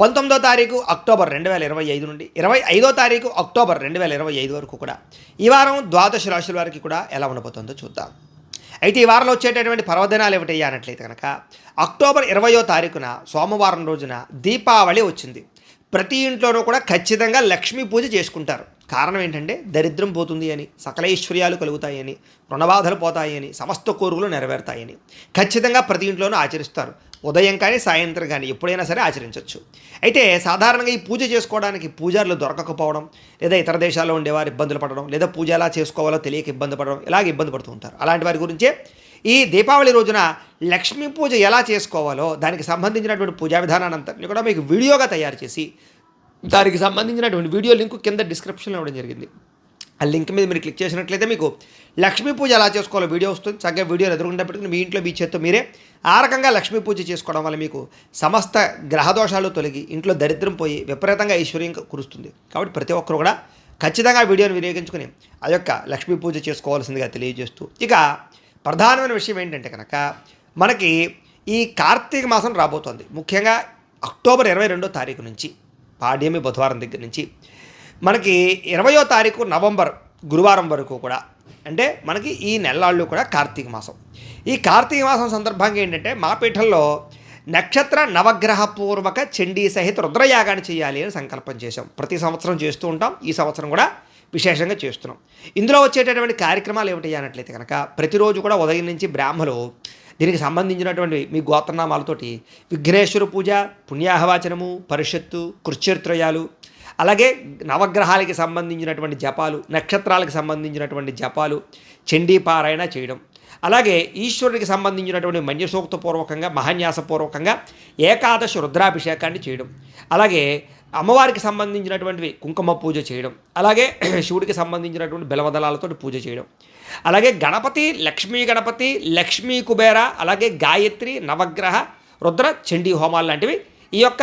పంతొమ్మిదో తారీఖు అక్టోబర్ రెండు వేల ఇరవై ఐదు నుండి ఇరవై ఐదో తారీఖు అక్టోబర్ రెండు వేల ఇరవై ఐదు వరకు కూడా. ఈ వారం ద్వాదశ రాశుల వారికి కూడా ఎలా ఉండబోతుందో చూద్దాం. అయితే ఈ వారంలో వచ్చేటటువంటి పర్వదినాలు ఏమిటయ్యా అన్నట్లయితే కనుక అక్టోబర్ ఇరవయో తారీఖున సోమవారం రోజున దీపావళి వచ్చింది. ప్రతి ఇంట్లోనూ కూడా ఖచ్చితంగా లక్ష్మీ పూజ చేసుకుంటారు. కారణం ఏంటంటే దరిద్రం పోతుంది అని సకలైశ్వర్యాలు కలుగుతాయని రుణబాధలు పోతాయని సమస్త కోరుకులు నెరవేరుతాయని ఖచ్చితంగా ప్రతి ఇంట్లోనూ ఆచరిస్తారు. ఉదయం కానీ సాయంత్రం కానీ ఎప్పుడైనా సరే ఆచరించవచ్చు అయితే సాధారణంగా ఈ పూజ చేసుకోవడానికి పూజారులు దొరకకపోవడం లేదా ఇతర దేశాల్లో ఉండేవారు ఇబ్బందులు పడడం లేదా పూజ ఎలా చేసుకోవాలో తెలియక ఇబ్బంది పడడం ఇలాగ ఇబ్బంది పడుతూ ఉంటారు. అలాంటి వారి గురించే ఈ దీపావళి రోజున లక్ష్మీ పూజ ఎలా చేసుకోవాలో దానికి సంబంధించినటువంటి పూజా విధానాన్ని అంతా కూడా మీకు వీడియోగా తయారు చేసి దానికి సంబంధించినటువంటి వీడియో లింక్ కింద డిస్క్రిప్షన్లో ఇవ్వడం జరిగింది. ఆ లింక్ మీద మీరు క్లిక్ చేసినట్లయితే మీకు లక్ష్మీ పూజ ఎలా చేసుకోవాలో వీడియో వస్తుంది. చక్కగా వీడియోలు ఎదురుకుండా పెట్టుకుని మీ ఇంట్లో మీ చేత్తో మీరే ఆ రకంగా లక్ష్మీ పూజ చేసుకోవడం వల్ల మీకు సమస్త గ్రహదోషాలు తొలగి ఇంట్లో దరిద్రం పోయి విపరీతంగా ఐశ్వర్యం కురుస్తుంది. కాబట్టి ప్రతి ఒక్కరు కూడా ఖచ్చితంగా వీడియోని వినియోగించుకుని ఆ యొక్క లక్ష్మీ పూజ చేసుకోవాల్సిందిగా తెలియజేస్తూ ఇక ప్రధానమైన విషయం ఏంటంటే కనుక మనకి ఈ కార్తీక మాసం రాబోతోంది. ముఖ్యంగా అక్టోబర్ ఇరవై రెండో తారీఖు నుంచి. పాడ్యమి బుధవారం దగ్గర నుంచి. మనకి ఇరవయో తారీఖు నవంబర్ గురువారం వరకు కూడా అంటే మనకి ఈ నెలలాళ్ళు కూడా కార్తీక మాసం. ఈ కార్తీక మాసం సందర్భంగా ఏంటంటే మా పీఠంలో నక్షత్ర నవగ్రహ పూర్వక చండీ సహిత రుద్రయాగాన్ని చేయాలి అని సంకల్పం చేశాం. ప్రతి సంవత్సరం చేస్తూ ఉంటాం. ఈ సంవత్సరం కూడా విశేషంగా చేస్తున్నాం. ఇందులో వచ్చేటటువంటి కార్యక్రమాలు ఏమిటి అన్నట్లయితే కనుక ప్రతిరోజు కూడా ఉదయం నుంచి బ్రాహ్మలు దీనికి సంబంధించినటువంటి మీ గోత్రనామాలతోటి విఘ్నేశ్వర పూజ పుణ్యాహవాచనము పరిషత్తు కృత్యత్రయాలు అలాగే నవగ్రహాలకి సంబంధించినటువంటి జపాలు నక్షత్రాలకు సంబంధించినటువంటి జపాలు చండీపారాయణ చేయడం. అలాగే ఈశ్వరుడికి సంబంధించినటువంటి మన్యసూక్తపూర్వకంగా మహాన్యాసపూర్వకంగా ఏకాదశి రుద్రాభిషేకాన్ని చేయడం. అలాగే అమ్మవారికి సంబంధించినటువంటివి కుంకుమ పూజ చేయడం అలాగే శివుడికి సంబంధించినటువంటి బెలవదలాలతో పూజ చేయడం అలాగే గణపతి లక్ష్మీ గణపతి లక్ష్మీ కుబేర అలాగే గాయత్రి నవగ్రహ రుద్ర చండీ హోమాలు లాంటివి ఈ యొక్క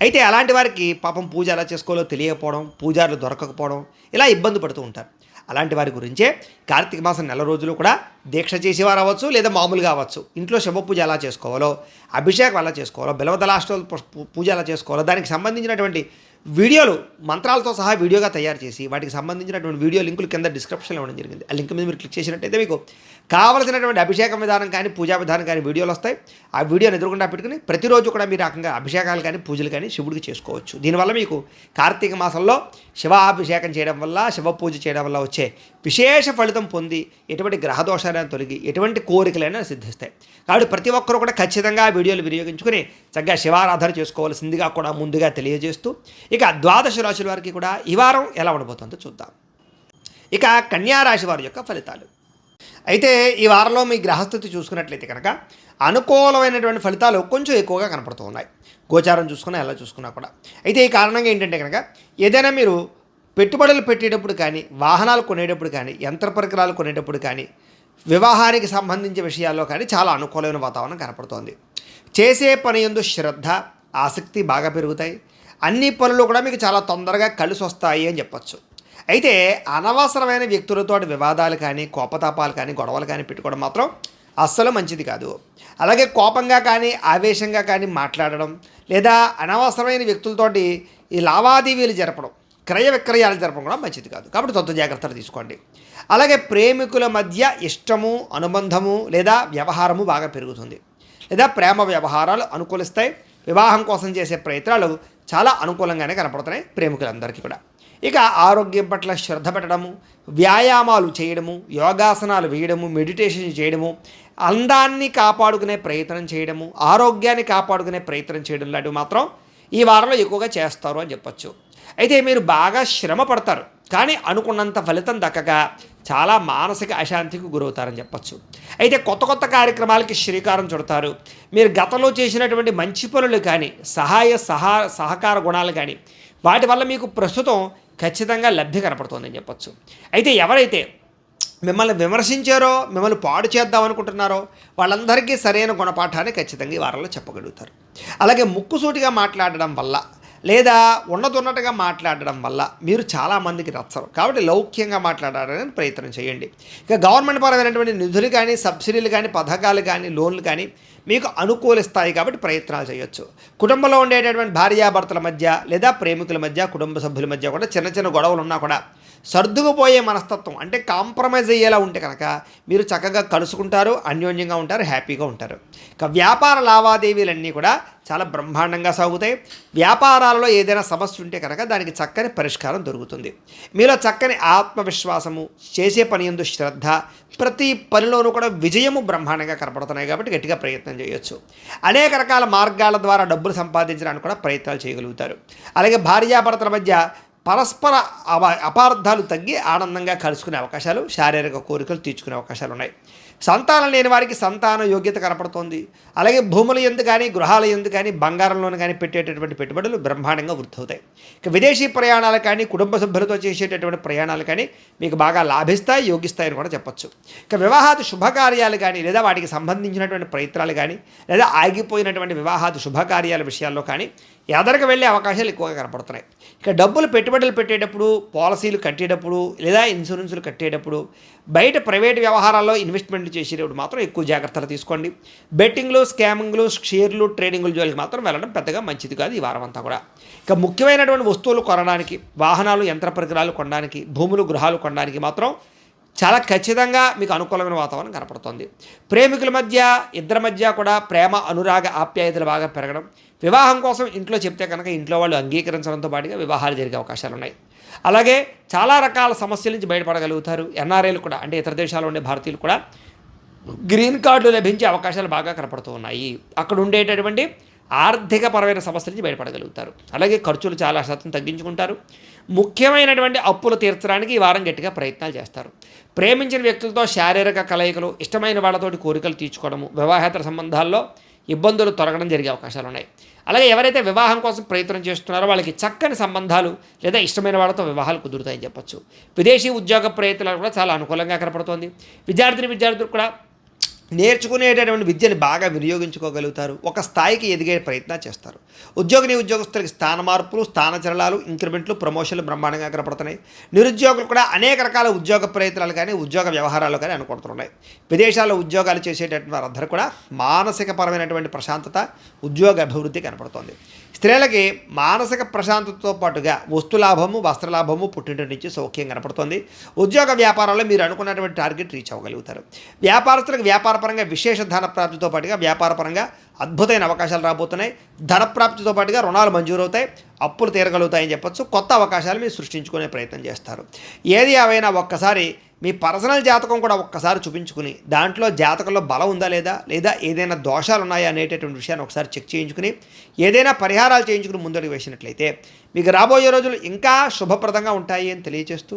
అయితే అలాంటి వారికి పాపం పూజ ఎలా చేసుకోవాలో తెలియకపోవడం పూజారులు దొరకకపోవడం ఇలా ఇబ్బంది పడుతూ ఉంటారు. అలాంటి వారి గురించే కార్తీక మాసం నెల రోజులు కూడా దీక్ష చేసేవారు అవ్వచ్చు లేదా మామూలుగా అవ్వచ్చు. ఇంట్లో శవ పూజ ఎలా చేసుకోవాలో అభిషేకం ఎలా చేసుకోవాలో బిలవదలాష్టో పూజ ఎలా చేసుకోవాలో దానికి సంబంధించినటువంటి వీడియోలు మంత్రాలతో సహా వీడియోగా తయారు చేసి వాటికి సంబంధించినటువంటి వీడియో లింకులు కింద డిస్క్రిప్షన్లో ఇవ్వడం జరిగింది. ఆ లింక్ మీద మీరు క్లిక్ చేసినట్టయితే మీకు కావలసినటువంటి అభిషేకం విధానం కానీ పూజా విధానం కానీ వీడియోలు వస్తాయి. ఆ వీడియోని ఎదురుకుండా పెట్టుకుని ప్రతిరోజు కూడా మీరు రకంగా అభిషేకాలు కానీ పూజలు కానీ శివుడికి చేసుకోవచ్చు. దీనివల్ల మీకు కార్తీక మాసంలో శివాభిషేకం చేయడం వల్ల శివ పూజ చేయడం వల్ల వచ్చే విశేష ఫలితం పొంది ఎటువంటి గ్రహదోషాలను తొలగి ఎటువంటి కోరికలైనా సిద్ధిస్తాయి. కాబట్టి ప్రతి ఒక్కరూ కూడా ఖచ్చితంగా ఆ వీడియోలు వినియోగించుకుని చక్కగా శివారాధన చేసుకోవాల్సిందిగా కూడా ముందుగా తెలియజేస్తూ ఇక ద్వాదశ రాశుల వారికి కూడా ఈ వారం ఎలా ఉండబోతుందో చూద్దాం. ఇక కన్యా రాశి వారి యొక్క ఫలితాలు. అయితే ఈ వారంలో మీ గ్రహస్థితి చూసుకున్నట్లయితే కనుక అనుకూలమైనటువంటి ఫలితాలు కొంచెం ఎక్కువగా కనపడుతూ ఉన్నాయి. గోచారం చూసుకున్నా ఎలా చూసుకున్నా కూడా. అయితే ఈ కారణంగా ఏంటంటే కనుక ఏదైనా మీరు పెట్టుబడులు పెట్టేటప్పుడు కానీ వాహనాలు కొనేటప్పుడు కానీ యంత్ర పరికరాలు కొనేటప్పుడు కానీ వివాహానికి సంబంధించిన విషయాల్లో కానీ చాలా అనుకూలమైన వాతావరణం కనపడుతోంది. చేసే పని ఎందు శ్రద్ధ ఆసక్తి బాగా పెరుగుతాయి. అన్ని పనులు కూడా మీకు చాలా తొందరగా కలిసి వస్తాయి అని చెప్పొచ్చు. అయితే అనవసరమైన వ్యక్తులతో వివాదాలు కానీ కోపతాపాలు కానీ గొడవలు కానీ పెట్టుకోవడం మాత్రం అస్సలు మంచిది కాదు. అలాగే కోపంగా కానీ ఆవేశంగా కానీ మాట్లాడడం లేదా అనవసరమైన వ్యక్తులతోటి ఈ లావాదేవీలు జరపడం క్రయ విక్రయాలు జరపడం కూడా మంచిది కాదు. కాబట్టి తొంత జాగ్రత్తలు తీసుకోండి. అలాగే ప్రేమికుల మధ్య ఇష్టము అనుబంధము లేదా వ్యవహారము బాగా పెరుగుతుంది. లేదా ప్రేమ వ్యవహారాలు అనుకూలిస్తాయి. వివాహం కోసం చేసే ప్రయత్నాలు చాలా అనుకూలంగానే కనపడుతున్నాయి ప్రేమికులందరికీ కూడా. ఇక ఆరోగ్యం పట్ల శ్రద్ధ పెట్టడము వ్యాయామాలు చేయడము యోగాసనాలు వేయడము మెడిటేషన్ చేయడము అందాన్ని కాపాడుకునే ప్రయత్నం చేయడము ఆరోగ్యాన్ని కాపాడుకునే ప్రయత్నం చేయడం లాంటివి మాత్రం ఈ వారంలో ఎక్కువగా చేస్తారు అని చెప్పొచ్చు. అయితే మీరు బాగా శ్రమ పడతారు కానీ అనుకున్నంత ఫలితం దక్కక చాలా మానసిక అశాంతికి గురవుతారని చెప్పచ్చు. అయితే కొత్త కొత్త కార్యక్రమాలకి శ్రీకారం చుడతారు. మీరు గతంలో చేసినటువంటి మంచి పనులు కానీ సహాయ సహా సహకార గుణాలు కానీ వాటి వల్ల మీకు ప్రస్తుతం ఖచ్చితంగా లబ్ధి కనపడుతుందని చెప్పొచ్చు. అయితే ఎవరైతే మిమ్మల్ని విమర్శించారో మిమ్మల్ని పాడు చేద్దాం అనుకుంటున్నారో వాళ్ళందరికీ సరైన గుణపాఠాన్ని ఖచ్చితంగా ఈ వారంలో చెప్పగలుగుతారు. అలాగే ముక్కుసూటిగా మాట్లాడడం వల్ల లేదా ఉన్నతున్నట్టుగా మాట్లాడడం వల్ల మీరు చాలామందికి నచ్చరు. కాబట్టి లౌక్యంగా మాట్లాడడానికి ప్రయత్నం చేయండి. ఇక గవర్నమెంట్ పరమైనటువంటి నిధులు కానీ సబ్సిడీలు కానీ పథకాలు కానీ లోన్లు కానీ మీకు అనుకూలిస్తాయి కాబట్టి ప్రయత్నాలు చేయొచ్చు. కుటుంబంలో ఉండేటటువంటి భార్యాభర్తల మధ్య లేదా ప్రేమికుల మధ్య కుటుంబ సభ్యుల మధ్య కూడా చిన్న చిన్న గొడవలు ఉన్నా కూడా సర్దుకుపోయే మనస్తత్వం అంటే కాంప్రమైజ్ అయ్యేలా ఉంటే కనుక మీరు చక్కగా కలుసుకుంటారు అన్యోన్యంగా ఉంటారు హ్యాపీగా ఉంటారు. ఇక వ్యాపార లావాదేవీలన్నీ కూడా చాలా బ్రహ్మాండంగా సాగుతాయి. వ్యాపారాలలో ఏదైనా సమస్య ఉంటే కనుక దానికి చక్కని పరిష్కారం దొరుకుతుంది. మీలో చక్కని ఆత్మవిశ్వాసము చేసే పని ఎందు శ్రద్ధ ప్రతి పనిలోనూ కూడా విజయము బ్రహ్మాండంగా కనపడుతున్నాయి కాబట్టి గట్టిగా ప్రయత్నం చేయొచ్చు. అనేక రకాల మార్గాల ద్వారా డబ్బులు సంపాదించడానికి కూడా ప్రయత్నాలు చేయగలుగుతారు. అలాగే భార్యాభర్తల మధ్య పరస్పర అవ అపార్థాలు తగ్గి ఆనందంగా కలుసుకునే అవకాశాలు శారీరక కోరికలు తీర్చుకునే అవకాశాలు ఉన్నాయి. సంతానం లేని వారికి సంతాన యోగ్యత కనపడుతోంది. అలాగే భూముల ఎందు కానీ గృహాల ఎందు కానీ బంగారంలోని కానీ పెట్టేటటువంటి పెట్టుబడులు బ్రహ్మాండంగా వృద్ధవుతాయి. ఇక విదేశీ ప్రయాణాలు కానీ కుటుంబ సభ్యులతో చేసేటటువంటి ప్రయాణాలు కానీ మీకు బాగా లాభిస్తాయి యోగిస్తాయని కూడా చెప్పొచ్చు. ఇక వివాహాది శుభకార్యాలు కానీ లేదా వాటికి సంబంధించినటువంటి ప్రయత్నాలు కానీ లేదా ఆగిపోయినటువంటి వివాహాది శుభకార్యాల విషయాల్లో కానీ ఎదరికి వెళ్ళే అవకాశాలు ఎక్కువగా కనపడుతున్నాయి. ఇక డబ్బులు పెట్టుబడులు పెట్టేటప్పుడు పాలసీలు కట్టేటప్పుడు లేదా ఇన్సూరెన్సులు కట్టేటప్పుడు బయట ప్రైవేట్ వ్యవహారాల్లో ఇన్వెస్ట్మెంట్లు చేసేటప్పుడు మాత్రం ఎక్కువ జాగ్రత్తలు తీసుకోండి. బెట్టింగ్లు స్కామింగ్లు షేర్లు ట్రేడింగ్లు జోలికి మాత్రం వెళ్ళడం పెద్దగా మంచిది కాదు ఈ వారం అంతా కూడా. ఇక ముఖ్యమైనటువంటి వస్తువులు కొనడానికి వాహనాలు యంత్ర పరికరాలు కొనడానికి భూములు గృహాలు కొనడానికి మాత్రం చాలా ఖచ్చితంగా మీకు అనుకూలమైన వాతావరణం కనపడుతుంది. ప్రేమికుల మధ్య ఇద్దరి మధ్య కూడా ప్రేమ అనురాగ ఆప్యాయతలు బాగా పెరగడం వివాహం కోసం ఇంట్లో చెప్తే కనుక ఇంట్లో వాళ్ళు అంగీకరించడంతో పాటుగా వివాహాలు జరిగే అవకాశాలు ఉన్నాయి. అలాగే చాలా రకాల సమస్యల నుంచి బయటపడగలుగుతారు. ఎన్ఆర్ఐలు కూడా అంటే ఇతర దేశాల్లో ఉండే భారతీయులు కూడా గ్రీన్ కార్డులు లభించే అవకాశాలు బాగా కనపడుతూ ఉన్నాయి. అక్కడ ఉండేటటువంటి ఆర్థికపరమైన సమస్యల నుంచి బయటపడగలుగుతారు. అలాగే ఖర్చులు చాలా శాతం తగ్గించుకుంటారు. ముఖ్యమైనటువంటి అప్పులు తీర్చడానికి ఈ వారం గట్టిగా ప్రయత్నాలు చేస్తారు. ప్రేమించిన వ్యక్తులతో శారీరక కలయికలు ఇష్టమైన వాళ్ళతోటి కోరికలు తీర్చుకోవడము వివాహేతర సంబంధాల్లో ఇబ్బందులు తొలగడం జరిగే అవకాశాలు ఉన్నాయి. అలాగే ఎవరైతే వివాహం కోసం ప్రయత్నం చేస్తున్నారో వాళ్ళకి చక్కని సంబంధాలు లేదా ఇష్టమైన వాళ్ళతో వివాహాలు కుదురుతాయని చెప్పొచ్చు. విదేశీ ఉద్యోగ ప్రయత్నాలు కూడా చాలా అనుకూలంగా కనపడుతోంది. విద్యార్థిని విద్యార్థులు కూడా నేర్చుకునేటటువంటి విద్యను బాగా వినియోగించుకోగలుగుతారు. ఒక స్థాయికి ఎదిగే ప్రయత్నం చేస్తారు. ఉద్యోగిని ఉద్యోగస్తులకి స్థాన మార్పులు స్థానచలనాలు ఇంక్రిమెంట్లు ప్రమోషన్లు బ్రహ్మాండంగా కనపడుతున్నాయి. నిరుద్యోగులు కూడా అనేక రకాల ఉద్యోగ ప్రయత్నాలు కానీ ఉద్యోగ వ్యవహారాలు కానీ అనుకుంటున్నాయి. విదేశాల్లో ఉద్యోగాలు చేసేటటువంటి వారందరూ కూడా మానసికపరమైనటువంటి ప్రశాంతత ఉద్యోగ అభివృద్ధి కనపడుతోంది. స్త్రీలకి మానసిక ప్రశాంతతతో పాటుగా వస్తులాభము వస్త్రలాభము పుట్టింటి నుంచి సౌఖ్యం కనపడుతుంది. ఉద్యోగ వ్యాపారాల్లో మీరు అనుకున్నటువంటి టార్గెట్ రీచ్ అవ్వగలుగుతారు. వ్యాపారస్తులకు వ్యాపారపరంగా విశేష ధన ప్రాప్తితో పాటుగా వ్యాపారపరంగా అద్భుతమైన అవకాశాలు రాబోతున్నాయి. ధన ప్రాప్తితో పాటుగా రుణాలు మంజూరవుతాయి. అప్పులు తీరగలుగుతాయని చెప్పచ్చు. కొత్త అవకాశాలు మీరు సృష్టించుకునే ప్రయత్నం చేస్తారు. ఏది ఏవైనా ఒక్కసారి మీ పర్సనల్ జాతకం కూడా ఒక్కసారి చూపించుకుని దాంట్లో జాతకంలో బలం ఉందా లేదా లేదా ఏదైనా దోషాలు ఉన్నాయా అనేటటువంటి విషయాన్ని ఒకసారి చెక్ చేయించుకుని ఏదైనా పరిహారాలు చేయించుకుని ముందడుగు వేసినట్లయితే మీకు రాబోయే రోజులు ఇంకా శుభప్రదంగా ఉంటాయి అని తెలియజేస్తూ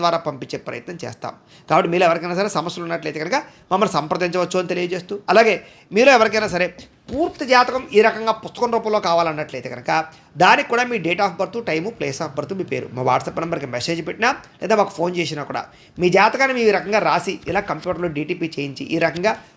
ద్వారా పంపించే ప్రయత్నం చేస్తాం. కాబట్టి మీలో ఎవరికైనా సరే సమస్యలు ఉన్నట్లయితే కనుక మమ్మల్ని సంప్రదించవచ్చు అని తెలియజేస్తూ అలాగే మీలో ఎవరికైనా సరే పూర్తి జాతకం ఈ రకంగా పుస్తకం రూపంలో కావాలన్నట్లయితే కనుక దానికి కూడా మీ date of birth time place of birth మీ పేరు. మా వాట్సాప్ నెంబర్కి మెసేజ్ పెట్టినా లేదా మాకు ఫోన్ చేసినా కూడా మీ జాతకాన్ని మీ ఈ రకంగా రాసి ఇలా కంప్యూటర్లో డీటీపీ చేయించి ఈ రకంగా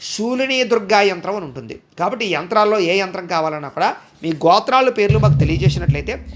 శూలిని దుర్గా యంత్రం అని ఉంటుంది. కాబట్టి ఈ యంత్రాల్లో ఏ యంత్రం కావాలన్నా కూడా మీ గోత్రాల పేర్లు మాకు తెలియజేసినట్లయితే